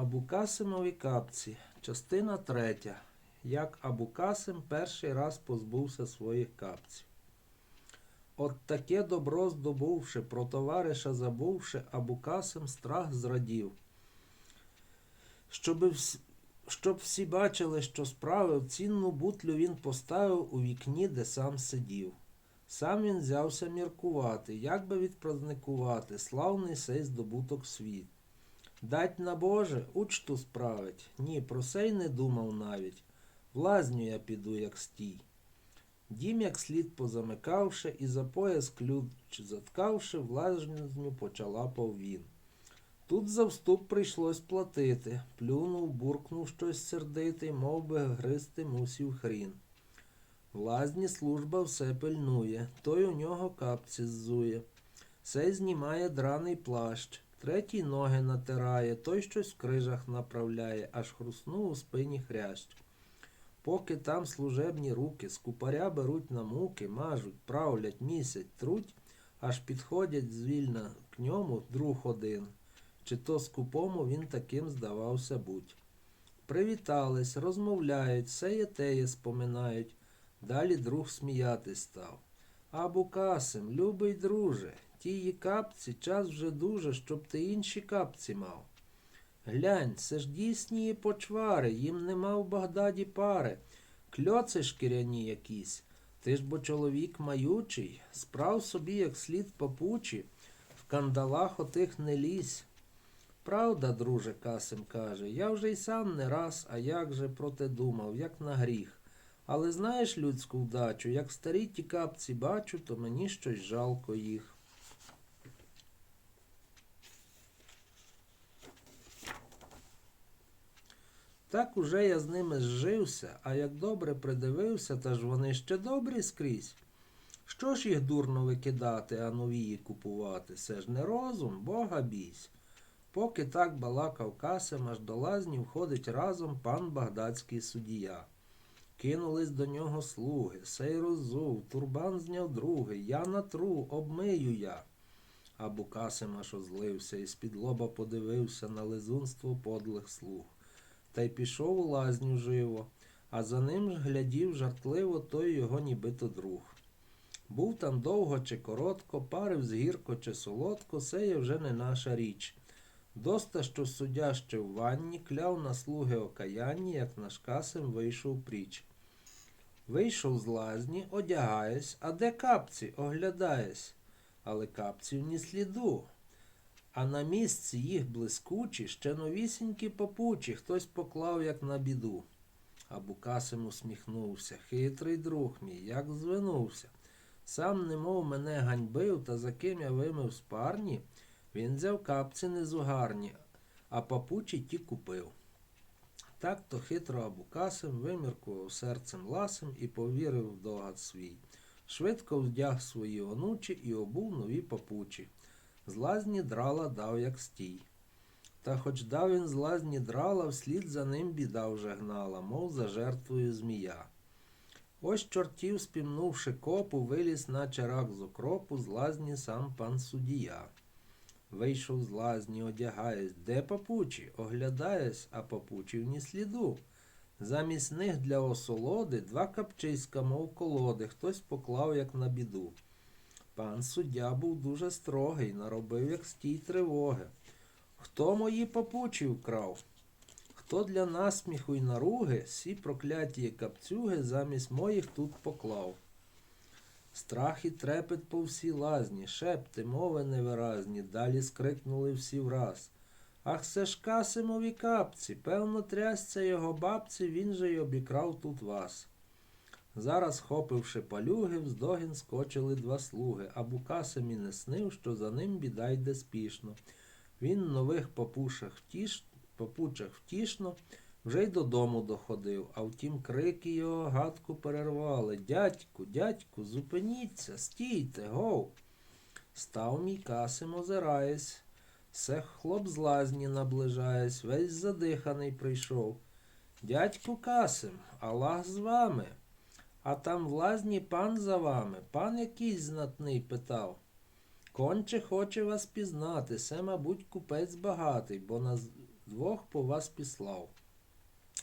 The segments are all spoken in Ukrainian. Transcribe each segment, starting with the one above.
Абукасимові капці. Частина третя. Як Абукасим перший раз позбувся своїх капців. От таке добро здобувши, про товариша забувши, Абукасим страх зрадів. Щоби вс... Щоб всі бачили, що справив, цінну бутлю він поставив у вікні, де сам сидів. Сам він взявся міркувати, як би відпразникувати славний сей здобуток світ. Дать на Боже, учту справить. Ні, про сей не думав навіть. В лазню я піду, як стій. Дім як слід позамикавши, і за пояс ключ заткавши, в лазню почалапав він. Тут за вступ прийшлось платити. Плюнув, буркнув щось сердитий, мов би гризти мусів хрін. В лазні служба все пильнує, той у нього капці ззує. Сей знімає драний плащ, третій ноги натирає, той щось в крижах направляє, аж хруснув у спині хрящ. Поки там служебні руки з купаря беруть на муки, мажуть, правлять, місять, труть, аж підходять звільна к ньому друг один. Чи то скупому він таким здавався будь. Привітались, розмовляють, сеє теє споминають. Далі друг сміятись став. Абу Касим, любий друже, тії капці час вже дуже, щоб ти інші капці мав. Глянь, це ж дійсні почвари, їм нема в Багдаді пари. Кльоци шкіряні якісь. Ти ж бо чоловік маючий, справ собі як слід папучі, в кандалах отих не лізь. Правда, друже, Касим каже, я вже й сам не раз, а як же про те думав, як на гріх. Але знаєш людську вдачу, як старі ті капці бачу, то мені щось жалко їх. Так уже я з ними зжився, а як добре придивився, та ж вони ще добрі скрізь. Що ж їх дурно викидати, а новії купувати? Це ж не розум, Бога бійсь. Поки так балакав Касим, аж до лазні входить разом пан багдадський судія. Кинулись до нього слуги, сей роззув, турбан зняв другий, я натру, обмию я. А Букасим аж озлився і з-під лоба подивився на лизунство подлих слуг. Та й пішов у лазню живо, а за ним ж глядів жартливо той його нібито друг. Був там довго чи коротко, парив з гірко чи солодко, це є вже не наша річ. Доста, що суддя ще в ванні, кляв на слуги окаянні, як наш касим вийшов пріч. Вийшов з лазні, одягаєсь, а де капці, оглядаєсь. Але капців ні сліду. А на місці їх блискучі, ще новісінькі попучі, хтось поклав, як на біду. А Букасим усміхнувся. Хитрий друг мій, як звинувся. Сам немов мене ганьбив, та за ким я вимив з парні, він взяв капці незугарні, а папучі ті купив. Так то хитро Абукасим виміркував серцем ласим і повірив в догад свій. Швидко вдяг свої онучі і обув нові папучі. З лазні драла дав, як стій. Та хоч дав він з лазні драла, вслід за ним біда вже гнала, мов за жертвою змія. Ось чортів, спімнувши копу, виліз, наче рак з окропу, з лазні сам пан судія. Вийшов з лазні, одягаєсь, де папучі, оглядаєсь, а папучів ні сліду. Замість них для осолоди два капчиська, мов колоди, хтось поклав, як на біду. Пан суддя був дуже строгий, наробив, як стій тривоги. Хто мої папучі вкрав? Хто для насміху й наруги сі прокляті капцюги замість моїх тут поклав? Страх і трепет по всій лазні, шепти, мови невиразні, далі скрикнули всі враз. Ах, це ж касимові капці, певно, трясця його бабці, він же й обікрав тут вас. Зараз, хопивши палюги, вздогін скочили два слуги, а Букасим і не снив, що за ним біда йде спішно. Він нових папушах втіш... папучах втішно вже й додому доходив, а втім крики його гадку перервали. Дядьку, дядьку, зупиніться, стійте, гов. Став мій касим, озираясь. Се хлоп з лазні наближаясь, весь задиханий прийшов. Дядьку Касим, Аллах з вами. А там в лазні пан за вами, пан якийсь знатний питав. Конче хоче вас пізнати, се, мабуть, купець багатий, бо на двох по вас післав.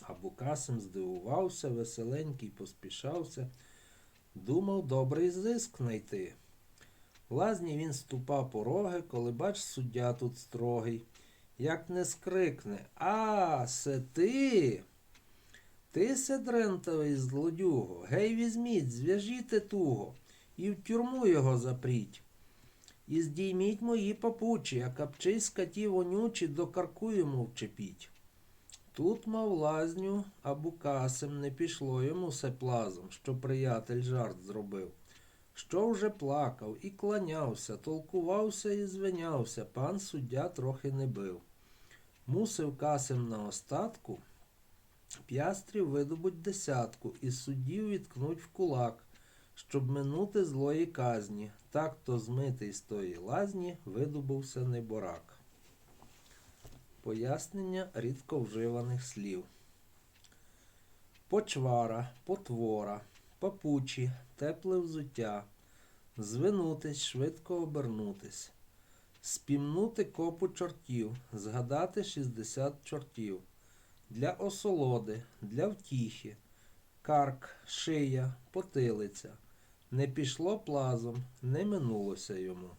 А Букасим здивувався, веселенький поспішався, думав добрий зиск знайти. Лазні він ступав пороги, коли бач, суддя тут строгий. Як не скрикне А, се ти. Ти седрентовий злодюго, гей візьміть, зв'яжіте туго, і в тюрму його запріть. І здійміть мої папучі, а капчий скаті вонючі до карку йому вчепіть. Тут, мав лазню, а букасим не пішло йому все плазом, що приятель жарт зробив. Що вже плакав і кланявся, толкувався і звинявся, пан суддя трохи не бив. Мусив касим на остатку п'ястрів видобуть десятку і суддів відкнуть в кулак, щоб минути злої казні. Так то змитий з тої лазні видобувся неборак. Пояснення рідко вживаних слів. Почвара, потвора, папучі, тепле взуття, звинутись, швидко обернутись, спімнути копу чортів, згадати 60 чортів, для осолоди, для втіхи, карк, шия, потилиця. Не пішло плазом, не минулося йому.